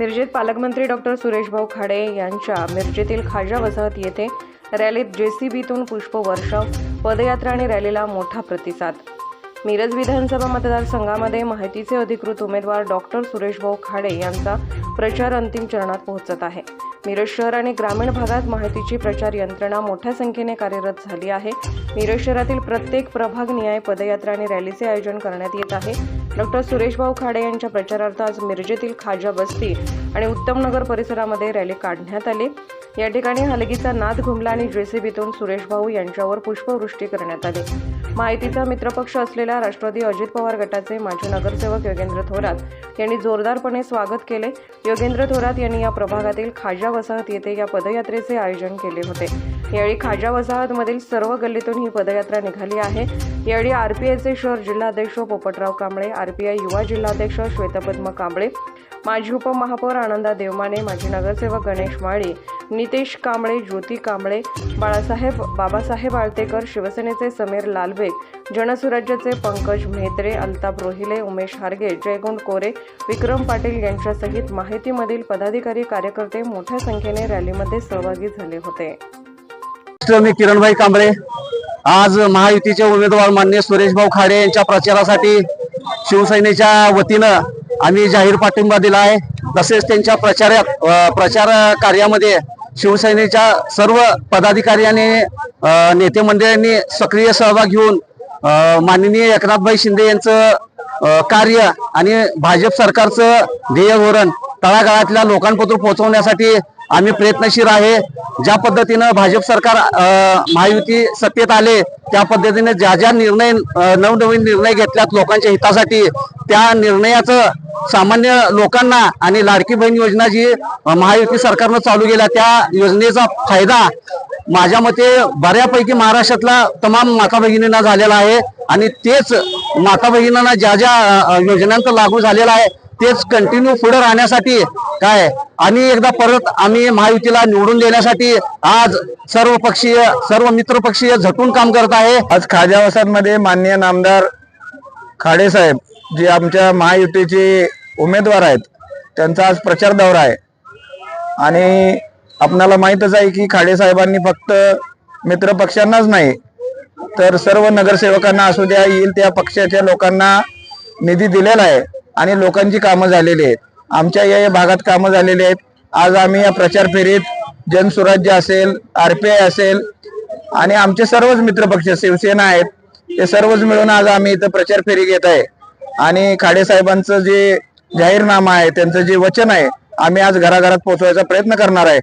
मिरजेत पालकमंत्री डॉक्टर सुरेशभाऊ खाडे यांच्या मिरजेतील खाजा वसाहत येथे रॅलीत जेसीबीतून पुष्पवर्षाव पदयात्रा आणि रॅलीला मोठा प्रतिसाद. मिरज विधानसभा मतदारसंघामध्ये माहितीचे अधिकृत उमेदवार डॉक्टर सुरेशभाऊ खाडे यांचा प्रचार अंतिम चरणात पोहोचत आहे. मिरज शहर आणि ग्रामीण भागात माहितीची प्रचार यंत्रणा मोठ्या संख्येने कार्यरत झाली आहे. मिरज शहरातील प्रत्येक प्रभाग निहाय पदयात्रा आणि रॅलीचे आयोजन करण्यात येत आहे. डॉक्टर सुरेशभाऊ खाडे यांच्या प्रचारार्थ आज मिरजेतील खाजा बस्ती आणि उत्तमनगर परिसरामध्ये रॅली काढण्यात आली. या ठिकाणी हलगीचा नाद घुमला आणि जेसीबीतून सुरेशभाऊ यांच्यावर पुष्पवृष्टी करण्यात आली. माहितीचा मित्रपक्ष असलेल्या राष्ट्रवादी अजित पवार गटाचे माजी नगरसेवक योगेंद्र थोरात यांनी जोरदारपणे स्वागत केले. योगेंद्र थोरात यांनी या प्रभागातील खाजा वसाहत येथे या पदयात्रेचे आयोजन केले होते. यावेळी खाजा वसाहतमधील सर्व गल्लीतून ही पदयात्रा निघाली आहे. यावेळी आरपीआयचे शहर जिल्हाध्यक्ष पोपटराव कांबळे आरपीआय युवा जिल्हाध्यक्ष श्वेतपद्म कांबळे माजी उपमहापौर आनंदा देवमाने माजी नगरसेवक गणेश माळी नितेश कांबळे ज्योती कांबळे बाळासाहेब बाबासाहेब आळतेकर शिवसेनेचे समीर लालबेग जनसुराज्याचे पंकज म्हेत्रे अल्ताप रोहिले उमेश हारगे जयगुंड कोरे विक्रम पाटील यांच्यासहित माहितीमधील पदाधिकारी कार्यकर्ते मोठ्या संख्येने रॅलीमध्ये सहभागी झाले होते. मी किरणभाई कांबळे. आज महायुतीचे उमेदवार मान्य सुरेशभाऊ खाडे यांच्या प्रचारासाठी शिवसेनेच्या वतीनं आम्ही जाहीर पाठिंबा दिला आहे. तसेच त्यांच्या प्रचार प्रचार कार्यामध्ये शिवसेनेच्या सर्व पदाधिकारी आणि नेते मंडळांनी सक्रिय सहभाग घेऊन माननीय एकनाथभाई शिंदे यांचं कार्य आणि भाजप सरकारचं ध्येय धोरण तळागाळातल्या लोकांपर्यंत पोहोचवण्यासाठी आम्ही प्रयत्नशील आहे. ज्या पद्धतीनं भाजप सरकार महायुती सत्तेत आले त्या पद्धतीने ज्या ज्या निर्णय नवनवीन निर्णय घेतल्यात लोकांच्या हितासाठी त्या निर्णयाचं सामान्य लोकांना आणि लाडकी बहीण योजना जी महायुती सरकारनं चालू केल्या त्या योजनेचा फायदा माझ्या मते बऱ्यापैकी महाराष्ट्रातला तमाम माता भगिनींना झालेला आहे. आणि तेच माता भगिनींना ज्या ज्या योजनांचं योजनांचा लागू झालेला आहे तेच कंटिन्यू पुढे राहण्यासाठी काय? आणि एकदा परत आम्ही महायुतीला निवडून देण्यासाठी आज सर्व पक्षीय सर्व मित्रपक्षीय झटून काम करत आहे. आज खाजा माननीय नामदार खाडे साहेब जे आमच्या महायुतीचे उमेदवार आहेत त्यांचा आज प्रचार दौरा आहे. आणि आपणाला माहीतच आहे की खाडे साहेबांनी फक्त मित्र पक्षांनाच नाही तर सर्व नगरसेवकांना असू द्या येईल त्या पक्षाच्या लोकांना निधी दिलेला आहे. आणि लोकांची कामं झालेली आहेत. आमच्या या या भागात कामं झालेली आहेत. आज आम्ही या प्रचार फेरीत जनसुराज्य असेल आरपीआय असेल आणि आमचे सर्वच मित्रपक्ष शिवसेना आहेत ते सर्वच मिळून आज आम्ही इथं प्रचार फेरी घेत आहे. आणि खाडे साहेबांचं जे जाहीरनामा आहे त्यांचं जे वचन आहे आम्ही आज घराघरात पोहोचवायचा प्रयत्न करणार आहे.